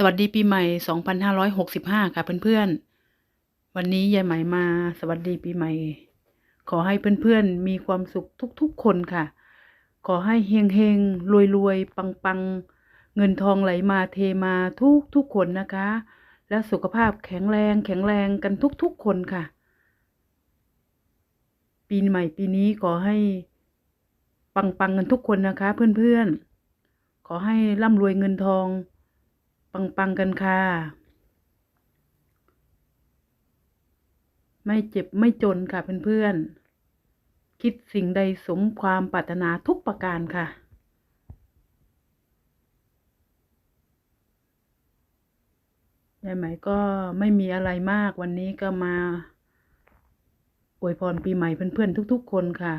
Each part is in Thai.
สวัสดีปีใหม่ 2565 ค่ะเพื่อนๆ วันนี้ยายไหมมาสวัสดีปีใหม่ ขอให้เพื่อนๆ มีความสุขทุกๆ คนค่ะ ขอให้เฮงเฮงรวยรวยๆปังปังๆ เงินทองไหลมาเทมาทุกๆ คนนะคะ และสุขภาพแข็งแรงแข็งแรงกันทุกๆ คนค่ะ ปีใหม่ปีนี้ขอให้ปังปังๆกันทุกคนนะคะ เพื่อนๆ ขอให้ร่ำรวยเงินทอง ปัง ๆ กันค่ะ ไม่เจ็บไม่จนค่ะเพื่อนๆ คิดสิ่งใดสมความปรารถนาทุกประการค่ะยายไหมก็ไม่มีอะไรมากวันนี้ก็มาอวยพรปีใหม่เพื่อนๆทุก ๆ คนค่ะ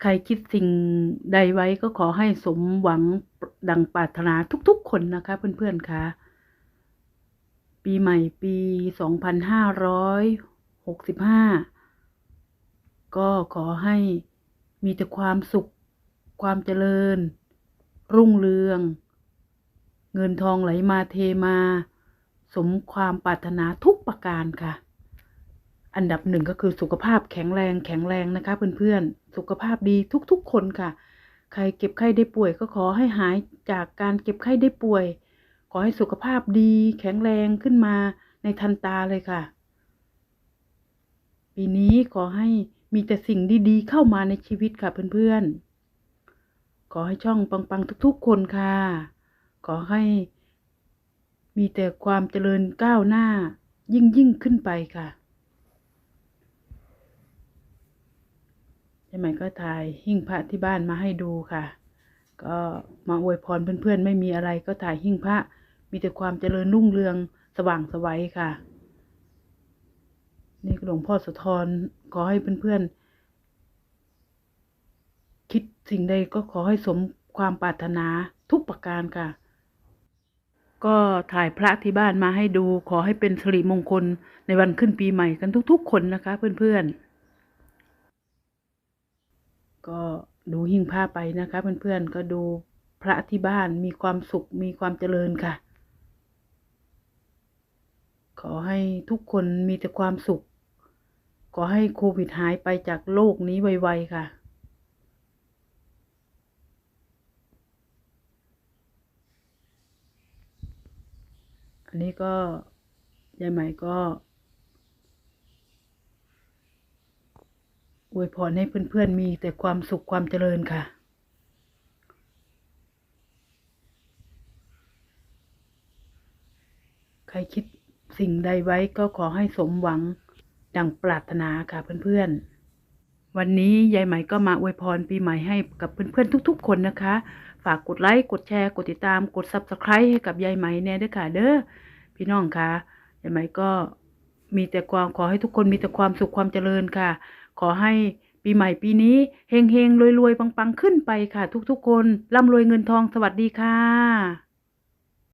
ใครคิดสิ่งใดไว้ก็ขอให้สมหวังดังปรารถนาทุกๆคนนะคะ เพื่อนๆค่ะปีใหม่ปีสองพันห้าร้อยหกสิบห้าก็ขอให้มีแต่ความสุข ความเจริญ รุ่งเรือง เงินทองไหลมาเทมา สมความปรารถนาทุกประการค่ะ อันดับหนึ่งก็คือสุขภาพแข็งแรงแข็งแรงนะคะเพื่อนๆ สุขภาพดีทุกๆคนค่ะ ใครเก็บไข้ได้ป่วยก็ขอให้หายจากการเก็บไข้ได้ป่วย ขอให้สุขภาพดี แข็งแรงขึ้นมาในทันตาเลยค่ะ ปีนี้ขอให้มีแต่สิ่งดีๆ เข้ามาในชีวิตค่ะเพื่อนๆ ขอให้ช่องปังๆทุกๆ คนค่ะ ขอให้มีแต่ความเจริญก้าวหน้ายิ่งยิ่งๆขึ้นไปค่ะ ยายใหม่ก็ถ่ายหิ้งพระที่บ้านมาให้ดูค่ะ ก็มาอวยพรเพื่อนๆ ไม่มีอะไรก็ถ่ายหิ้งพระ มีแต่ความเจริญรุ่งเรืองสว่างไสวัยค่ะ นี่หลวงพ่อสุธรขอให้เพื่อนๆ คิดสิ่งใดก็ขอให้สมความปรารถนาทุกประการค่ะ ก็ถ่ายพระที่บ้านมาให้ดู ขอให้เป็นสิริมงคลในวันขึ้นปีใหม่กันทุกๆ คนนะคะ เพื่อนๆ ก็ดูหิ้งผ้าไปนะคะ เพื่อนๆก็ดูพระที่บ้านมีความสุขมีความเจริญค่ะ ขอให้ทุกคนมีแต่ความสุข ขอให้โควิดหายไปจากโลกนี้ไวๆค่ะอันนี้ก็ยายใหม่ก็ วยพรให้เพื่อนๆมีแต่ความสุขความเจริญค่ะ ใครคิดสิ่งใดไว้ก็ขอให้สมหวังดังปรารถนาค่ะเพื่อนๆ วันนี้ยายไหมก็มาอวยพรปีใหม่ให้กับเพื่อนๆทุก ๆ คนนะคะ ฝากกดไลค์กดแชร์กดติดตามกด subscribe ให้กับยายไหมแน่ด้วยค่ะเด้อพี่น้องค่ะยายไหมก็ มีแต่ความขอให้ทุกคนมีแต่ความสุขความเจริญค่ะ ขอให้ปีใหม่ปีนี้เฮงเฮงรวยรวยปังปังขึ้นไปค่ะ ทุกๆคนร่ำรวยเงินทองสวัสดีค่ะ